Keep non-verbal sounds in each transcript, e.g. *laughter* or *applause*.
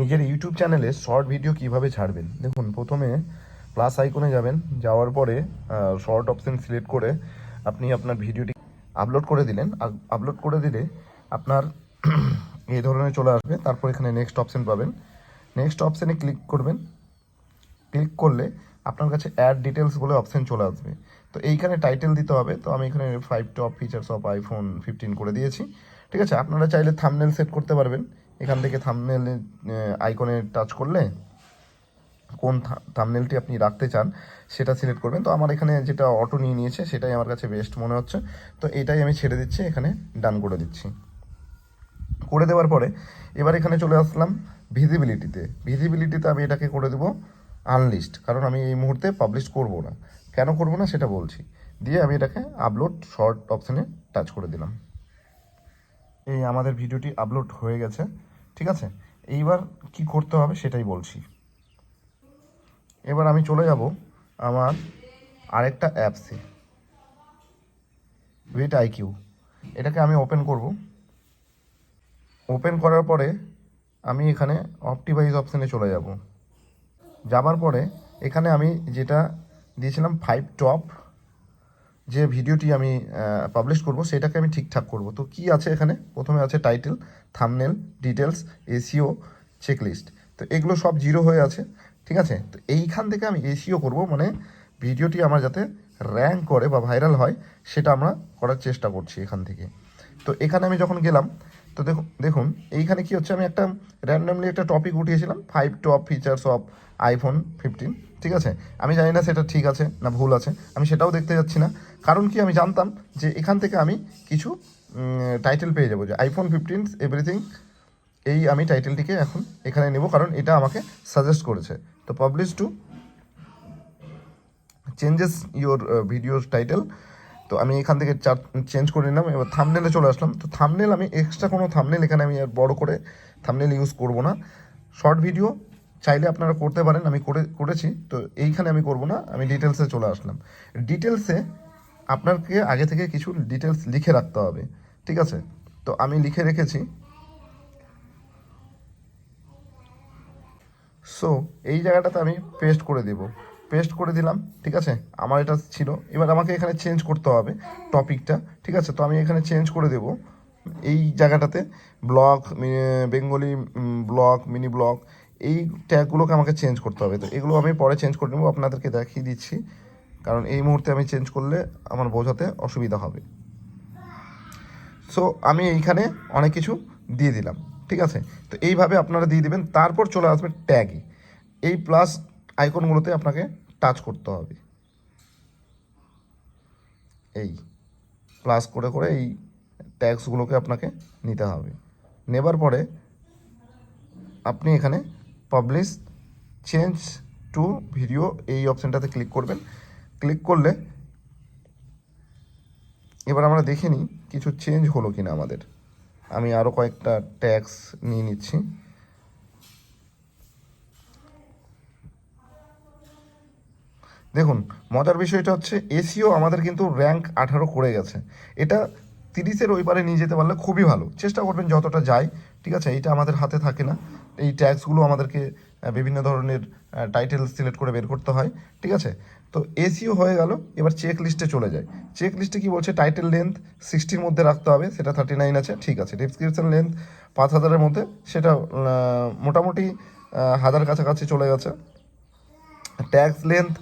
নিজের ইউটিউব চ্যানেলে short video কীভাবে ছাড়বেন? দেখুন, প্রথমে প্লাস আইকনে যাবেন, যাওয়ার পরে শর্ট অপশন সিলেক্ট করে আপনি আপনার ভিডিওটি আপলোড করে দিলেন। আপলোড করে দিলে আপনার *clears throat* এই ধরনের চলে আসবে। তারপর এখানে নেক্সট অপশন পাবেন। নেক্সট অপশানে ক্লিক করবেন। ক্লিক করলে আপনার কাছে অ্যাড ডিটেলস বলে অপশন চলে আসবে। তো এইখানে টাইটেল দিতে হবে। তো আমি এখানে five top features of iPhone fifteen করে দিয়েছি। ঠিক আছে? আপনারা চাইলে থামনেল সেট করতে পারবেন। এখান থেকে থামনেল আইকনে টাচ করলে কোন থামনেলটি আপনি রাখতে চান, সেটা সিলেক্ট করবেন। তো আমার এখানে যেটা অটো নিয়ে নিয়েছে, সেটাই আমার কাছে বেস্ট মনে হচ্ছে। তো এটাই আমি ছেড়ে দিচ্ছি, এখানে ডান করে দিচ্ছি। করে দেওয়ার পরে এবার এখানে চলে আসলাম ভিজিবিলিটিতে ভিজিবিলিটিতে আমি এটাকে করে দেবো আনলিস্ট কারণ আমি এই মুহূর্তে পাবলিশ করব না। কেন করব না সেটা বলছি। দিয়ে আমি এটাকে আপলোড শর্ট অপশানে টাচ করে দিলাম। এই আমাদের ভিডিওটি আপলোড হয়ে গেছে, ঠিক আছে? এইবার কি করতে হবে সেটাই বলছি। এবার আমি চলে যাব আমার আরেকটা অ্যাপসে উইট আইকিউ এটাকে আমি ওপেন করব। ওপেন করার পরে আমি এখানে অপটিভাইজ অপশানে চলে যাব। যাবার পরে এখানে আমি যেটা দিয়েছিলাম ফাইভ টপ যে ভিডিওটি আমি পাবলিশ করব সেটাকে আমি ঠিকঠাক করব। তো কি আছে এখানে? প্রথমে আছে title thumbnail details SEO checklist তো এগুলো সব জিরো হয়ে আছে, ঠিক আছে? তো এইখান থেকে আমি এসিও করব মানে ভিডিওটি আমার যাতে র্যাঙ্ক করে বা ভাইরাল হয়, সেটা আমরা করার চেষ্টা করছি এখান থেকে। তো এখানে আমি যখন গেলাম, তো দেখুন দেখুন, এইখানে কি হচ্ছে, আমি একটা র্যান্ডামলি একটা topic উঠিয়েছিলাম five top features of iPhone fifteen ঠিক আছে? আমি জানি না সেটা ঠিক আছে না ভুল আছে, আমি সেটাও দেখতে যাচ্ছি না। কারণ কি, আমি জানতাম যে এখান থেকে আমি কিছু টাইটেল পেয়ে যাব, যে আইফোন ফিফটিন এভরিথিং এই আমি টাইটেলটিকে এখন এখানে নেব, কারণ এটা আমাকে সাজেস্ট করেছে। তো পাবলিশ টু চেঞ্জেস ইওর ভিডিওর টাইটেল তো আমি এখান থেকে চার চেঞ্জ করে নিলাম, এবার থামনেলে চলে আসলাম। তো থামনেল আমি এক্সট্রা কোনো থামনেল এখানে আমি আর বড় করে থামনেল ইউজ করব না। শর্ট ভিডিও চাইলে আপনারা করতে পারেন, আমি করে, করেছি। তো এইখানে আমি করব না, আমি ডিটেলসে চলে আসলাম। ডিটেলসে আপনাকে আগে থেকে কিছু ডিটেলস লিখে রাখতে হবে, ঠিক আছে? তো আমি লিখে রেখেছি। সো এই জায়গাটাতে আমি পেস্ট করে দেব। পেস্ট করে দিলাম, ঠিক আছে? আমার এটা ছিল। এবার আমাকে এখানে চেঞ্জ করতে হবে টপিকটা ঠিক আছে? তো আমি এখানে চেঞ্জ করে দেব। এই জায়গাটাতে blog Bengali blog mini blog এই ট্যাগগুলোকে আমাকে চেঞ্জ করতে হবে। তো এগুলো আমি পরে চেঞ্জ করে নেব, আপনাদেরকে দেখিয়ে দিচ্ছি। কারণ এই মুহূর্তে আমি চেঞ্জ করলে আমার বোঝাতে অসুবিধা হবে। সো আমি এইখানে অনেক কিছু দিয়ে দিলাম, ঠিক আছে? তো এইভাবে আপনারা দিয়ে দিবেন। তারপর চলে আসবে ট্যাগে এই প্লাস আইকনগুলোতে আপনাকে টাচ করতে হবে। এই প্লাস করে করে এই ট্যাক্সগুলোকে আপনাকে নিতে হবে। নেবার পরে আপনি এখানে পাবলিশ চেঞ্জ টু ভিডিও এই অপশানটাতে ক্লিক করবেন। ক্লিক করলে এবার আমরা দেখে নিই কিছু চেঞ্জ হলো কিনা আমাদের। আমি আরও কয়েকটা ট্যাক্স নিয়ে নিচ্ছি। দেখুন, মজার বিষয়টা হচ্ছে এসিও আমাদের কিন্তু র্যাঙ্ক আঠারো করে গেছে। এটা তিরিশের ওই পারে নিয়ে যেতে পারলে খুবই ভালো। চেষ্টা করবেন যতটা যায়, ঠিক আছে? এইটা আমাদের হাতে থাকে না। এই ট্যাক্সগুলো আমাদেরকে বিভিন্ন ধরনের টাইটেল সিলেক্ট করে বের করতে হয়, ঠিক আছে? তো এসিও হয়ে গেল, এবার চেক লিস্টে চলে যায় চেক লিস্টে কী বলছে? টাইটেল লেন্থ সিক্সটির মধ্যে রাখতে হবে, সেটা থার্টি নাইন আছে, ঠিক আছে। ডিসক্রিপশন লেন্থ পাঁচ হাজারের মধ্যে, সেটা মোটামুটি হাজার কাছাকাছি চলে গেছে। ট্যাক্স লেন্থ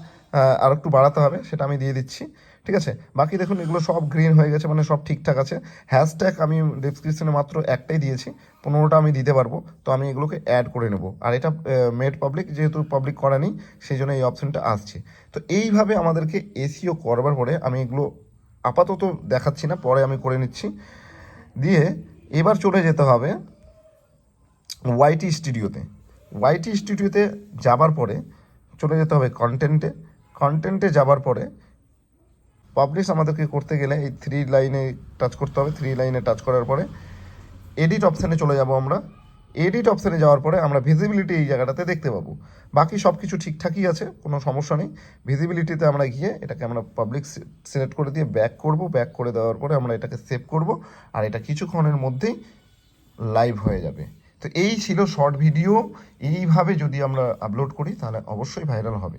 আর একটু বাড়াতে হবে, সেটা আমি দিয়ে দিচ্ছি, ঠিক আছে? বাকি দেখুন, এগুলো সব গ্রিন হয়ে গেছে মানে সব ঠিকঠাক আছে। হ্যাশট্যাগ আমি ডিসক্রিপশনে মাত্র একটাই দিয়েছি, পনেরোটা আমি দিতে পারব, তো আমি এগুলোকে অ্যাড করে নেব। আর এটা মেড পাবলিক যেহেতু পাবলিক করা নেই, সেই জন্য এই অপশানটা আসছে। তো এইভাবে আমাদেরকে এসিও করবার পরে আমি এগুলো আপাতত দেখাচ্ছি না, পরে আমি করে নিচ্ছি। দিয়ে এবার চলে যেতে হবে ওয়াইটি স্টুডিওতে ওয়াইটি স্টুডিওতে যাবার পরে চলে যেতে হবে কন্টেন্টে কন্টেন্টে যাবার পরে পাবলিশ আমাদেরকে করতে গেলে এই থ্রি লাইনে টাচ করতে হবে থ্রি লাইনে টাচ করার পরে এডিট অপশানে চলে যাব আমরা। এডিট অপশানে যাওয়ার পরে আমরা ভিজিবিলিটি এই জায়গাটাতে দেখতে পাবো। বাকি সব কিছু ঠিকঠাকই আছে, কোনো সমস্যা নেই। ভিজিবিলিটিতে আমরা গিয়ে এটাকে আমরা পাবলিক সিলেক্ট করে দিয়ে ব্যাক করব। ব্যাক করে দেওয়ার পরে আমরা এটাকে সেভ করব আর এটা কিছুক্ষণের মধ্যেই লাইভ হয়ে যাবে। তো এই ছিল শর্ট ভিডিও এইভাবে যদি আমরা আপলোড করি তাহলে অবশ্যই ভাইরাল হবে।